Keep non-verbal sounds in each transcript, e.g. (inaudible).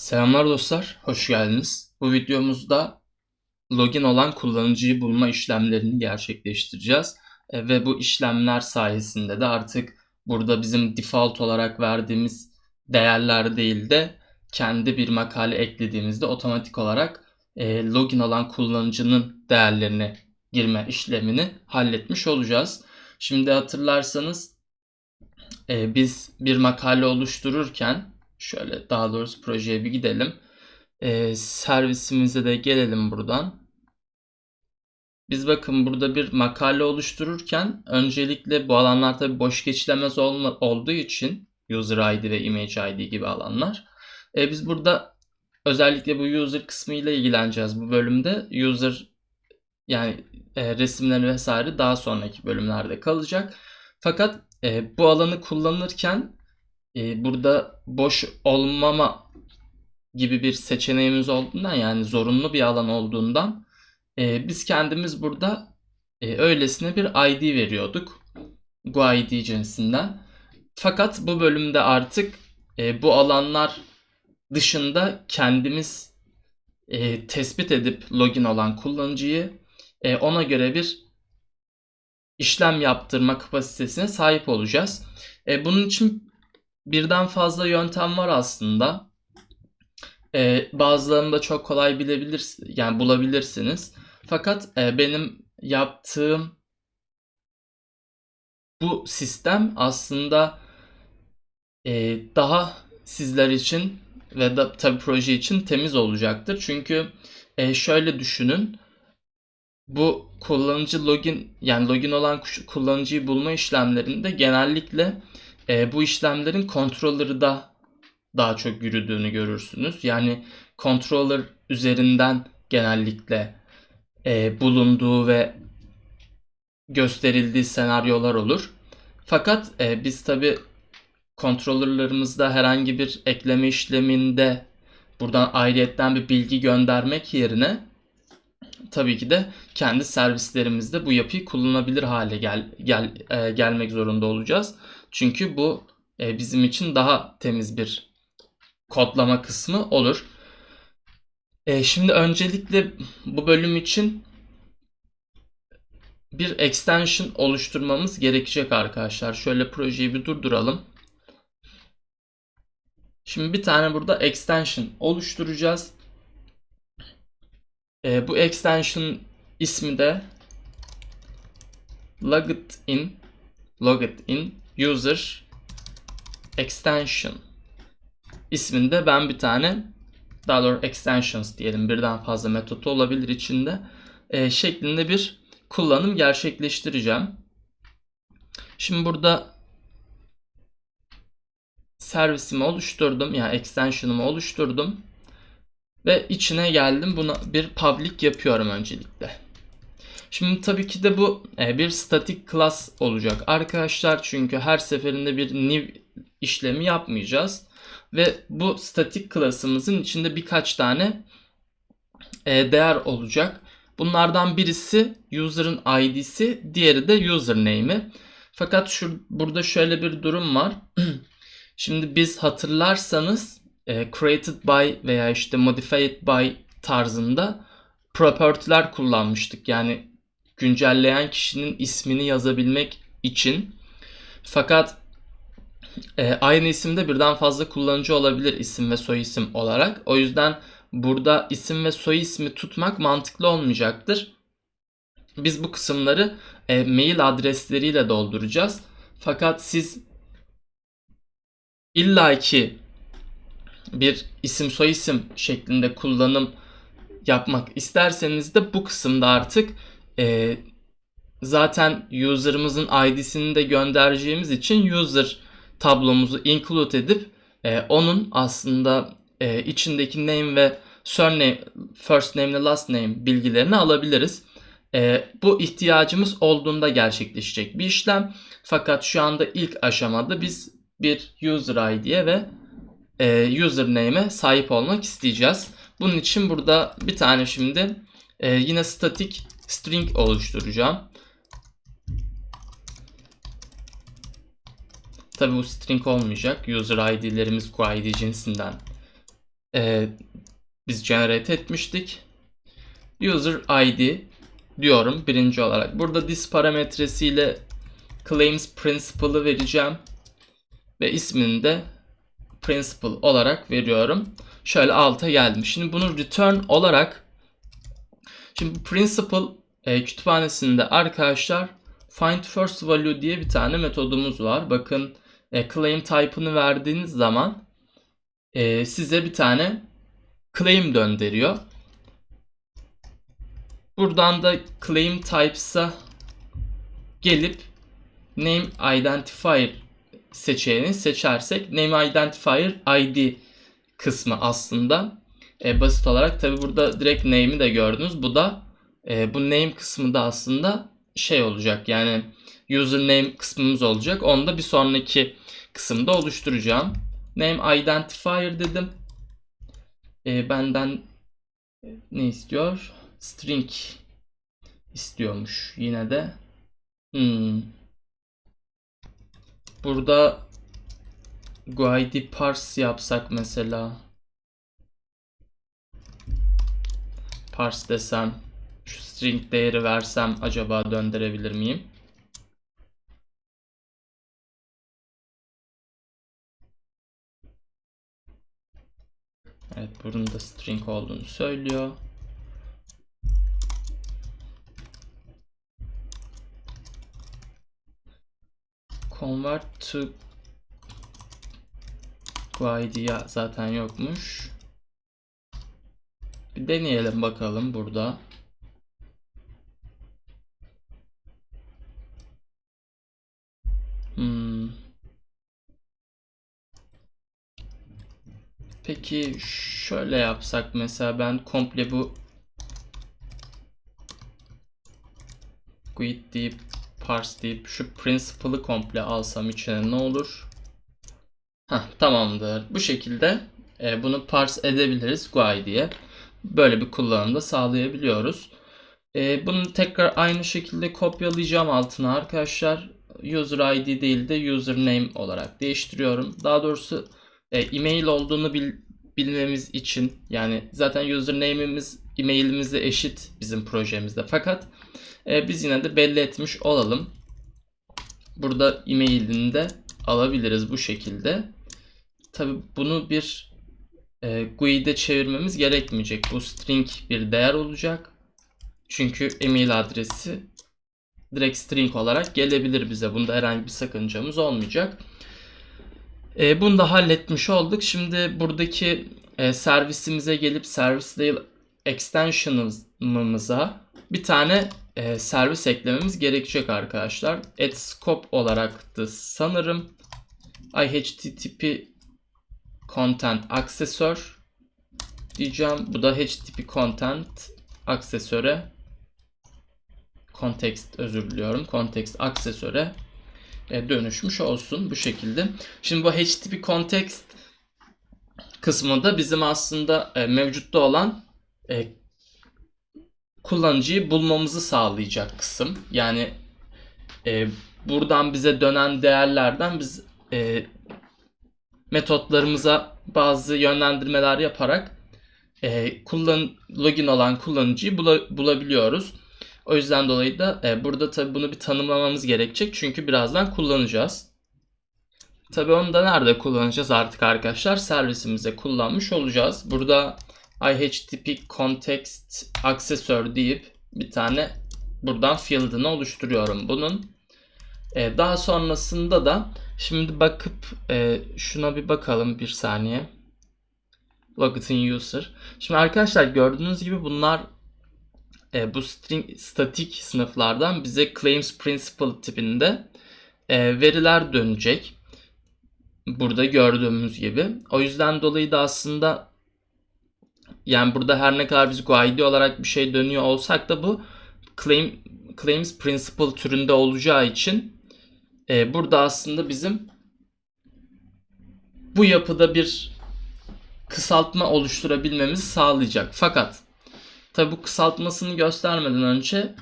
Selamlar dostlar, hoş geldiniz. Bu videomuzda login olan kullanıcıyı bulma işlemlerini gerçekleştireceğiz. E, Ve bu işlemler sayesinde de artık burada bizim default olarak verdiğimiz değerler değil de kendi bir makale eklediğimizde otomatik olarak e, login olan kullanıcının değerlerini girme işlemini halletmiş olacağız. Şimdi hatırlarsanız e, biz bir makale oluştururken şöyle daha doğrusu projeye bir gidelim. E, servisimize de gelelim buradan. Biz bakın burada bir makale oluştururken öncelikle bu alanlar tabi boş geçilemez olma, olduğu için user ID ve image ID gibi alanlar. E, biz burada özellikle bu user kısmı ile ilgileneceğiz bu bölümde. User yani e, resimleri vesaire daha sonraki bölümlerde kalacak. Fakat e, bu alanı kullanırken e, burada boş olmama gibi bir seçeneğimiz olduğundan yani zorunlu bir alan olduğundan e, biz kendimiz burada e, öylesine bir ID veriyorduk. GUID cinsinden. Fakat bu bölümde artık e, bu alanlar dışında kendimiz e, tespit edip login olan kullanıcıyı e, ona göre bir işlem yaptırma kapasitesine sahip olacağız. E, bunun için birden fazla yöntem var aslında. E, bazılarını da çok kolay bilebilirsiniz, yani bulabilirsiniz. Fakat e, benim yaptığım bu sistem aslında e, daha sizler için ve da tabii proje için temiz olacaktır. Çünkü e, şöyle düşünün. Bu kullanıcı login yani login olan kullanıcıyı bulma işlemlerinde genellikle e, bu işlemlerin controller'da daha çok yürüdüğünü görürsünüz. Yani controller üzerinden genellikle e, bulunduğu ve gösterildiği senaryolar olur. Fakat e, biz tabi kontrolörlerimizde herhangi bir ekleme işleminde buradan ayrıyetten bir bilgi göndermek yerine tabii ki de kendi servislerimizde bu yapıyı kullanabilir hale gel, gel e, gelmek zorunda olacağız. Çünkü bu e, bizim için daha temiz bir kodlama kısmı olur. E, şimdi öncelikle bu bölüm için bir extension oluşturmamız gerekecek arkadaşlar. Şöyle projeyi bir durduralım. Şimdi bir tane burada extension oluşturacağız. E, bu extension ismi de logged in logged in user extension isminde ben bir tane daha doğrusu extensions diyelim birden fazla metot olabilir içinde e, şeklinde bir kullanım gerçekleştireceğim. Şimdi burada servisimi oluşturdum yani extension'ımı oluşturdum ve içine geldim buna bir public yapıyorum öncelikle. Şimdi tabii ki de bu e, bir static class olacak arkadaşlar çünkü her seferinde bir new işlemi yapmayacağız ve bu static class'ımızın içinde birkaç tane e, değer olacak. Bunlardan birisi user'ın id'si, diğeri de username'i. Fakat şu burada şöyle bir durum var. (clears throat) Şimdi biz hatırlarsanız e, created by veya işte modified by tarzında property'ler kullanmıştık. Yani güncelleyen kişinin ismini yazabilmek için. Fakat e, aynı isimde birden fazla kullanıcı olabilir isim ve soy isim olarak. O yüzden burada isim ve soy ismi tutmak mantıklı olmayacaktır. Biz bu kısımları e, mail adresleriyle dolduracağız. Fakat siz illaki bir isim soy isim şeklinde kullanım yapmak isterseniz de bu kısımda artık e, zaten user'ımızın ID'sini de göndereceğimiz için user tablomuzu include edip e, onun aslında e, içindeki name ve surname, first name ve last name bilgilerini alabiliriz. E, bu ihtiyacımız olduğunda gerçekleşecek bir işlem. Fakat şu anda ilk aşamada biz bir user ID'ye ve e, username'e sahip olmak isteyeceğiz. Bunun için burada bir tane şimdi e, yine static string oluşturacağım. Tabi bu string olmayacak. User ID'lerimiz QID cinsinden e, biz generate etmiştik. User ID diyorum birinci olarak. Burada this parametresiyle claims principal'ı vereceğim. Ve ismini de principal olarak veriyorum. Şöyle alta geldim. Şimdi bunu return olarak şimdi principal e, kütüphanesinde arkadaşlar find first value diye bir tane metodumuz var. Bakın e, claim type'ını verdiğiniz zaman e, size bir tane claim döndürüyor. Buradan da claim types'a gelip name identifier seçeneğini seçersek name identifier id kısmı aslında e, basit olarak tabi burada direkt name'i de gördünüz. Bu da e, bu name kısmı da aslında şey olacak yani username kısmımız olacak. Onu da bir sonraki kısımda oluşturacağım. Name identifier dedim. E, benden ne istiyor? String istiyormuş yine de. Hmm. Burada guide parse yapsak mesela. Parse desem şu string değeri versem acaba döndürebilir miyim? Evet bunun da string olduğunu söylüyor. Convert to guide zaten yokmuş. Bir deneyelim bakalım burada. Hmm. Peki şöyle yapsak mesela ben komple bu quit deyip parse deyip şu principle'ı komple alsam içine ne olur? Heh, tamamdır. Bu şekilde e, bunu parse edebiliriz GUI diye. Böyle bir kullanımda sağlayabiliyoruz. E, bunu tekrar aynı şekilde kopyalayacağım altına arkadaşlar. User ID değil de username olarak değiştiriyorum. Daha doğrusu e, e-mail olduğunu bil, bilmemiz için yani zaten username'imiz e-mailimize eşit bizim projemizde. Fakat e, biz yine de belli etmiş olalım. Burada e-mailini de alabiliriz bu şekilde. Tabi bunu bir e, GUI'de çevirmemiz gerekmeyecek. Bu string bir değer olacak. Çünkü e-mail adresi direkt string olarak gelebilir bize. Bunda herhangi bir sakıncamız olmayacak. E, bunu da halletmiş olduk. Şimdi buradaki e, servisimize gelip service extension'ımıza bir tane e, servis eklememiz gerekecek arkadaşlar. Add scope olarak da sanırım IHTTP content aksesör diyeceğim. Bu da HTTP content aksesöre context özür diliyorum. Context aksesöre e, dönüşmüş olsun bu şekilde. Şimdi bu HTTP context kısmı da bizim aslında e, mevcutta olan e, kullanıcıyı bulmamızı sağlayacak kısım. Yani buradan bize dönen değerlerden biz metotlarımıza bazı yönlendirmeler yaparak kullan login olan kullanıcıyı bula, bulabiliyoruz. O yüzden dolayı da e, burada tabi bunu bir tanımlamamız gerekecek. Çünkü birazdan kullanacağız. Tabi onu da nerede kullanacağız artık arkadaşlar? Servisimize kullanmış olacağız. Burada IHTTP context accessor deyip bir tane buradan field'ını oluşturuyorum bunun. Ee, daha sonrasında da şimdi bakıp e, şuna bir bakalım bir saniye. Login user. Şimdi arkadaşlar gördüğünüz gibi bunlar e, bu string statik sınıflardan bize claims principal tipinde e, veriler dönecek. Burada gördüğümüz gibi. O yüzden dolayı da aslında yani burada her ne kadar biz GUID olarak bir şey dönüyor olsak da bu claim claims principle türünde olacağı için e, burada aslında bizim bu yapıda bir kısaltma oluşturabilmemizi sağlayacak. Fakat tabi bu kısaltmasını göstermeden önce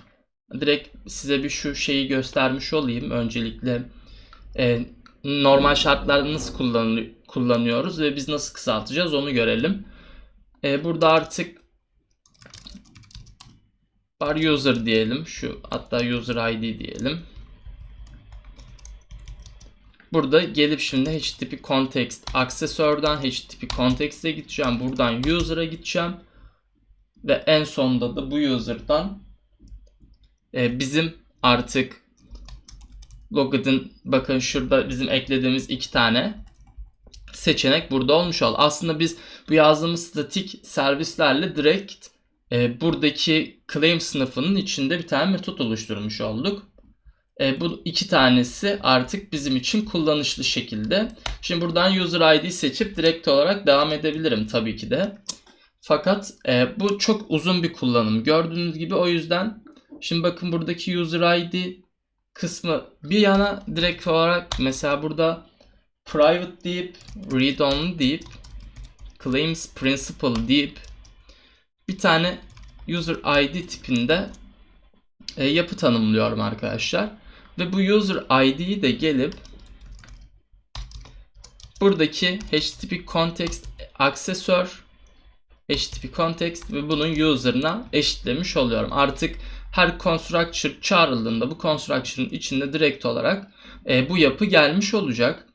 direkt size bir şu şeyi göstermiş olayım. Öncelikle e, normal şartlarda nasıl kullanıyoruz ve biz nasıl kısaltacağız onu görelim. e, burada artık var user diyelim. Şu hatta user ID diyelim. Burada gelip şimdi HTTP context aksesörden HTTP context'e gideceğim. Buradan user'a gideceğim. Ve en sonda da bu user'dan e, bizim artık Logad'ın bakın şurada bizim eklediğimiz iki tane seçenek burada olmuş oldu. Aslında biz bu yazdığımız statik servislerle direkt e, buradaki claim sınıfının içinde bir tane metot oluşturmuş olduk. E, bu iki tanesi artık bizim için kullanışlı şekilde. Şimdi buradan user ID seçip direkt olarak devam edebilirim tabii ki de. Fakat e, bu çok uzun bir kullanım. Gördüğünüz gibi o yüzden şimdi bakın buradaki user ID kısmı bir yana direkt olarak mesela burada private deyip read only deyip claims principal deyip bir tane user ID tipinde e, yapı tanımlıyorum arkadaşlar. Ve bu user ID'yi de gelip buradaki HTTP context aksesör HTTP context ve bunun user'ına eşitlemiş oluyorum. Artık her constructor çağrıldığında bu constructor'ın içinde direkt olarak e, bu yapı gelmiş olacak.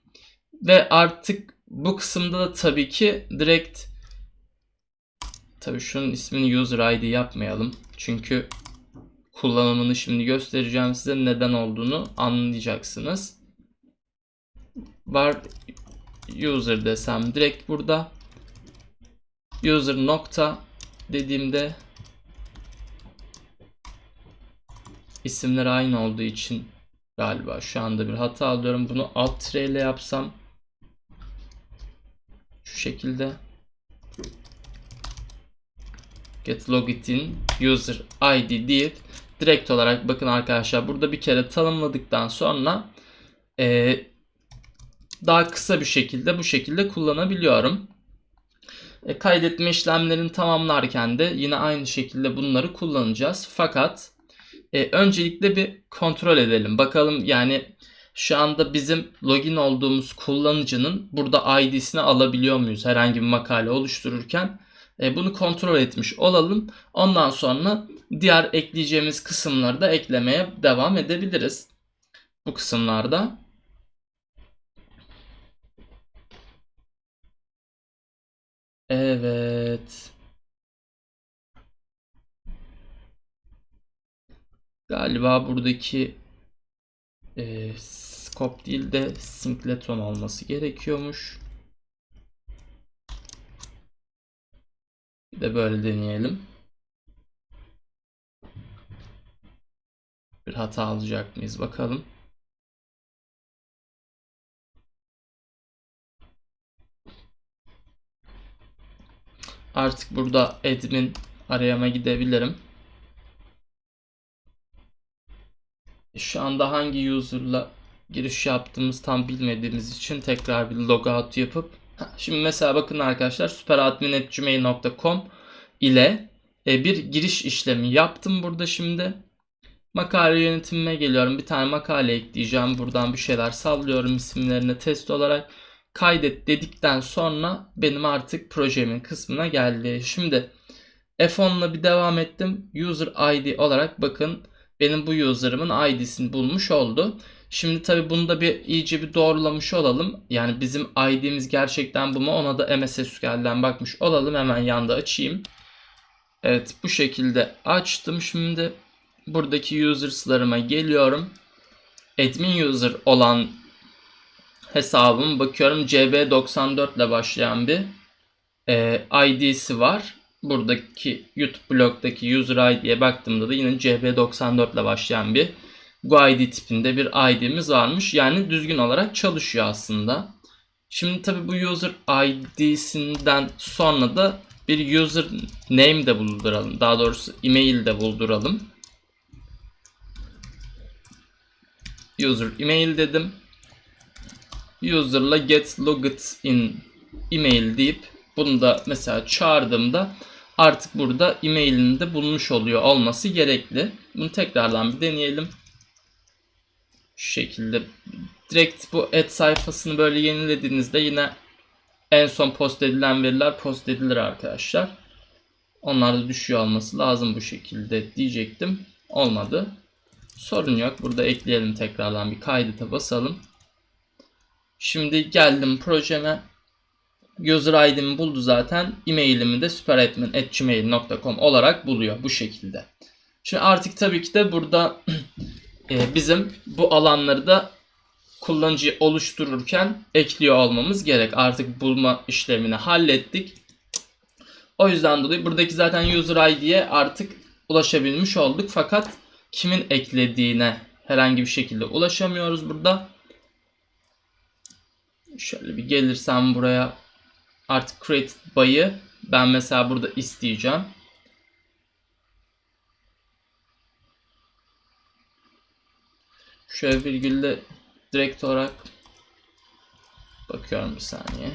Ve artık bu kısımda da tabii ki direkt tabii şunun ismini user ID yapmayalım. Çünkü kullanımını şimdi göstereceğim size neden olduğunu anlayacaksınız. Var user desem direkt burada user nokta dediğimde isimler aynı olduğu için galiba şu anda bir hata alıyorum. Bunu alt tire ile yapsam şu şekilde get login user id deyip direkt olarak bakın arkadaşlar burada bir kere tanımladıktan sonra e, daha kısa bir şekilde bu şekilde kullanabiliyorum. E, kaydetme işlemlerini tamamlarken de yine aynı şekilde bunları kullanacağız. Fakat e, öncelikle bir kontrol edelim. Bakalım yani şu anda bizim login olduğumuz kullanıcının burada ID'sini alabiliyor muyuz herhangi bir makale oluştururken? E, bunu kontrol etmiş olalım. Ondan sonra diğer ekleyeceğimiz kısımları da eklemeye devam edebiliriz. Bu kısımlarda. Evet. Galiba buradaki e, scope değil de singleton olması gerekiyormuş. Bir de böyle deneyelim. Bir hata alacak mıyız bakalım. Artık burada admin arayama gidebilirim. Şu anda hangi user'la giriş yaptığımız tam bilmediğimiz için tekrar bir logout yapıp Şimdi mesela bakın arkadaşlar superadmin.gmail.com ile e, bir giriş işlemi yaptım burada şimdi. Makale yönetimime geliyorum. Bir tane makale ekleyeceğim. Buradan bir şeyler sallıyorum isimlerine test olarak. Kaydet dedikten sonra benim artık projemin kısmına geldi. Şimdi F10'la bir devam ettim. User ID olarak bakın benim bu user'ımın ID'sini bulmuş oldu. Şimdi tabi bunu da bir iyice bir doğrulamış olalım. Yani bizim ID'miz gerçekten bu mu ona da MS SQL'den bakmış olalım. Hemen yanda açayım. Evet bu şekilde açtım şimdi. Buradaki users'larıma geliyorum. Admin user olan hesabım bakıyorum CB94 ile başlayan bir e, ID'si var. Buradaki YouTube blogdaki user ID'ye baktığımda da yine CB94 ile başlayan bir GUID tipinde bir ID'miz varmış. Yani düzgün olarak çalışıyor aslında. Şimdi tabi bu user ID'sinden sonra da bir user name de bulduralım. Daha doğrusu email de bulduralım. User email dedim. User'la get logged in email deyip bunu da mesela çağırdığımda artık burada emailini de bulmuş oluyor olması gerekli. Bunu tekrardan bir deneyelim. Şu şekilde direkt bu add sayfasını böyle yenilediğinizde yine en son post edilen veriler post edilir arkadaşlar. Onlar da düşüyor olması lazım bu şekilde diyecektim. Olmadı. Sorun yok. Burada ekleyelim tekrardan bir kaydete basalım. Şimdi geldim projeme. User ID'mi buldu zaten. E-mailimi de superadmin.gmail.com olarak buluyor bu şekilde. Şimdi artık tabii ki de burada (clears throat) e, bizim bu alanları da kullanıcıyı oluştururken ekliyor olmamız gerek. Artık bulma işlemini hallettik. O yüzden dolayı buradaki zaten user ID'ye artık ulaşabilmiş olduk. Fakat kimin eklediğine herhangi bir şekilde ulaşamıyoruz burada. Şöyle bir gelirsem buraya artık created by'ı ben mesela burada isteyeceğim. Şöyle virgülle direkt olarak bakıyorum bir saniye.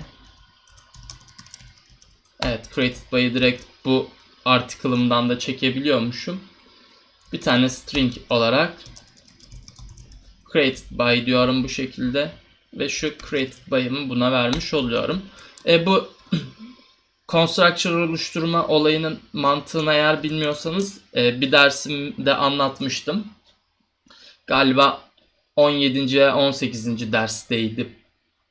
Evet created by'ı direkt bu article'ımdan da çekebiliyormuşum. Bir tane string olarak created by diyorum bu şekilde ve şu created by'ımı buna vermiş oluyorum. E, bu (clears throat) constructor oluşturma olayının mantığını eğer bilmiyorsanız e, bir dersimde anlatmıştım. Galiba 17. ve 18. dersteydi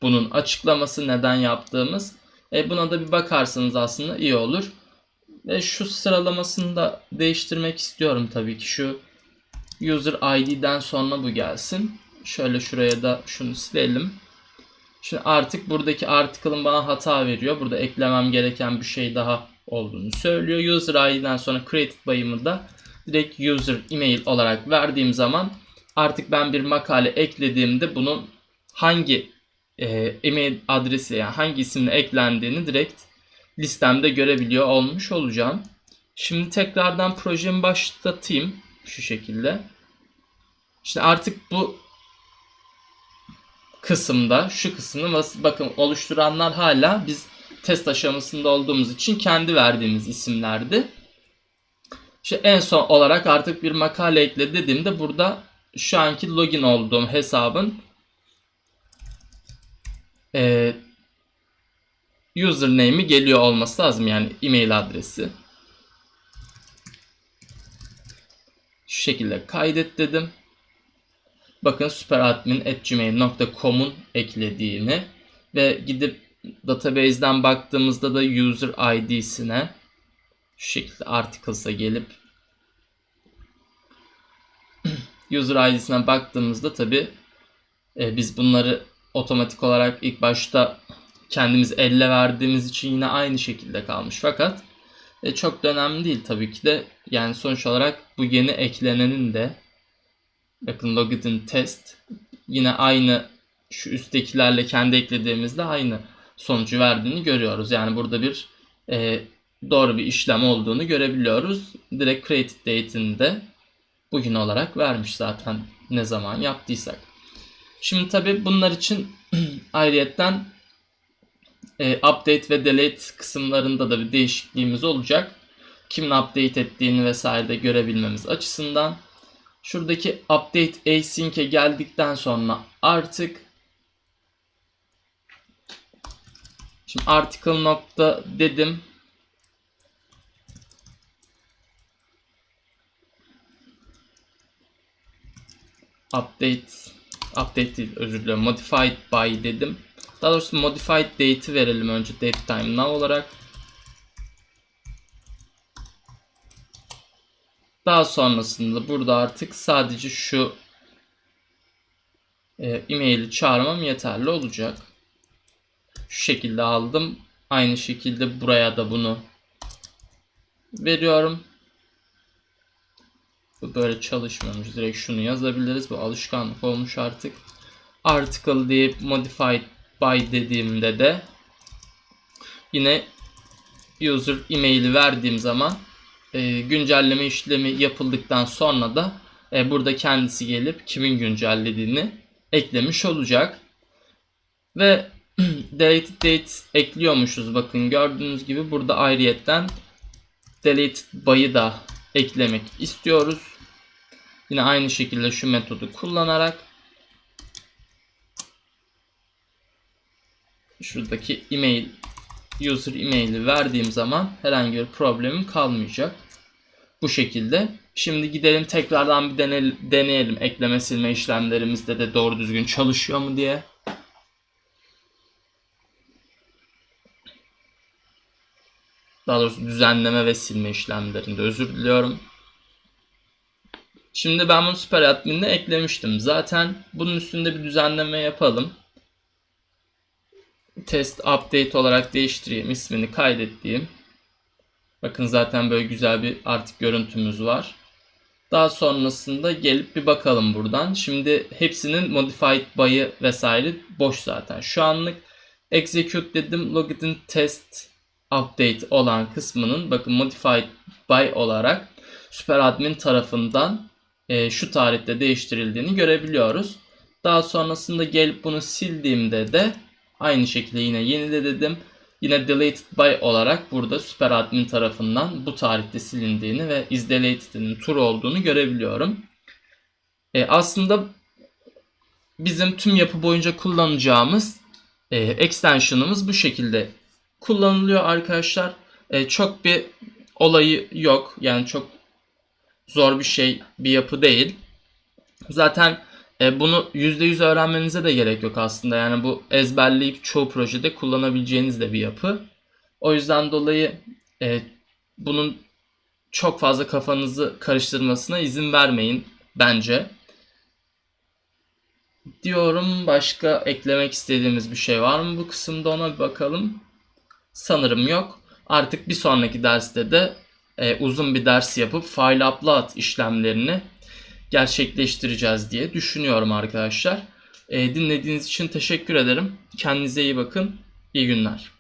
bunun açıklaması neden yaptığımız. E, buna da bir bakarsanız aslında iyi olur. Ve şu sıralamasını da değiştirmek istiyorum tabii ki. Şu user ID'den sonra bu gelsin. Şöyle şuraya da şunu silelim. Şimdi artık buradaki article'ın bana hata veriyor. Burada eklemem gereken bir şey daha olduğunu söylüyor. User ID'den sonra created by'ımı da direkt user email olarak verdiğim zaman artık ben bir makale eklediğimde bunun hangi e, email adresi yani hangi isimle eklendiğini direkt listemde görebiliyor olmuş olacağım. Şimdi tekrardan projemi başlatayım şu şekilde. İşte artık bu kısımda şu kısmını bakın oluşturanlar hala biz test aşamasında olduğumuz için kendi verdiğimiz isimlerdi. İşte en son olarak artık bir makale ekle dediğimde burada şu anki login olduğum hesabın e, username'i geliyor olması lazım yani e-mail adresi. Şu şekilde kaydet dedim. Bakın superadmin.gmail.com'un eklediğini ve gidip database'den baktığımızda da user id'sine şu şekilde articles'a gelip (clears throat) user id'sine baktığımızda tabi e, biz bunları otomatik olarak ilk başta kendimiz elle verdiğimiz için yine aynı şekilde kalmış. Fakat e, çok da önemli değil tabii ki de. Yani sonuç olarak bu yeni eklenenin de bakın login test yine aynı şu üsttekilerle kendi eklediğimizde aynı sonucu verdiğini görüyoruz. Yani burada bir e, doğru bir işlem olduğunu görebiliyoruz. Direkt created date'ini de bugün olarak vermiş zaten ne zaman yaptıysak. Şimdi tabi bunlar için (clears throat) ayrıyetten e, update ve delete kısımlarında da bir değişikliğimiz olacak. Kimin update ettiğini vesaire de görebilmemiz açısından. Şuradaki update async'e geldikten sonra artık Şimdi article nokta dedim. Update update değil özür dilerim. Modified by dedim. Daha doğrusu modified date'i verelim önce date time now olarak. Daha sonrasında burada artık sadece şu e, e-mail'i çağırmam yeterli olacak. Şu şekilde aldım. Aynı şekilde buraya da bunu veriyorum. Bu böyle çalışmıyormuş. Direkt şunu yazabiliriz. Bu alışkanlık olmuş artık. Article deyip modified by dediğimde de yine user e-mail'i verdiğim zaman e, güncelleme işlemi yapıldıktan sonra da e, burada kendisi gelip kimin güncellediğini eklemiş olacak. Ve (clears throat) deleted date ekliyormuşuz. Bakın gördüğünüz gibi burada ayrıyetten deleted by'ı da eklemek istiyoruz. Yine aynı şekilde şu metodu kullanarak şuradaki email user email'i verdiğim zaman herhangi bir problemim kalmayacak. Bu şekilde. Şimdi gidelim tekrardan bir dene- deneyelim ekleme silme işlemlerimizde de doğru düzgün çalışıyor mu diye. Daha doğrusu düzenleme ve silme işlemlerinde özür diliyorum. Şimdi ben bunu süper admin'de eklemiştim. Zaten bunun üstünde bir düzenleme yapalım. Test update olarak değiştireyim. ismini kaydettiğim. Bakın zaten böyle güzel bir artık görüntümüz var. Daha sonrasında gelip bir bakalım buradan. Şimdi hepsinin modified by'ı vesaire boş zaten. Şu anlık execute dedim. Login test update olan kısmının bakın modified by olarak süperadmin tarafından e, şu tarihte değiştirildiğini görebiliyoruz. Daha sonrasında gelip bunu sildiğimde de aynı şekilde yine yenile dedim. Yine deleted by olarak burada süperadmin tarafından bu tarihte silindiğini ve is deleted'in true olduğunu görebiliyorum. E, aslında bizim tüm yapı boyunca kullanacağımız e, extension'ımız bu şekilde kullanılıyor arkadaşlar. E, çok bir olayı yok. Yani çok zor bir şey, bir yapı değil. Zaten e, bunu %100 öğrenmenize de gerek yok aslında. Yani bu ezberleyip çoğu projede kullanabileceğiniz de bir yapı. O yüzden dolayı e, bunun çok fazla kafanızı karıştırmasına izin vermeyin bence. Diyorum başka eklemek istediğimiz bir şey var mı bu kısımda ona bir bakalım. Sanırım yok. Artık bir sonraki derste de e, uzun bir ders yapıp file upload işlemlerini gerçekleştireceğiz diye düşünüyorum arkadaşlar. E, dinlediğiniz için teşekkür ederim. Kendinize iyi bakın. İyi günler.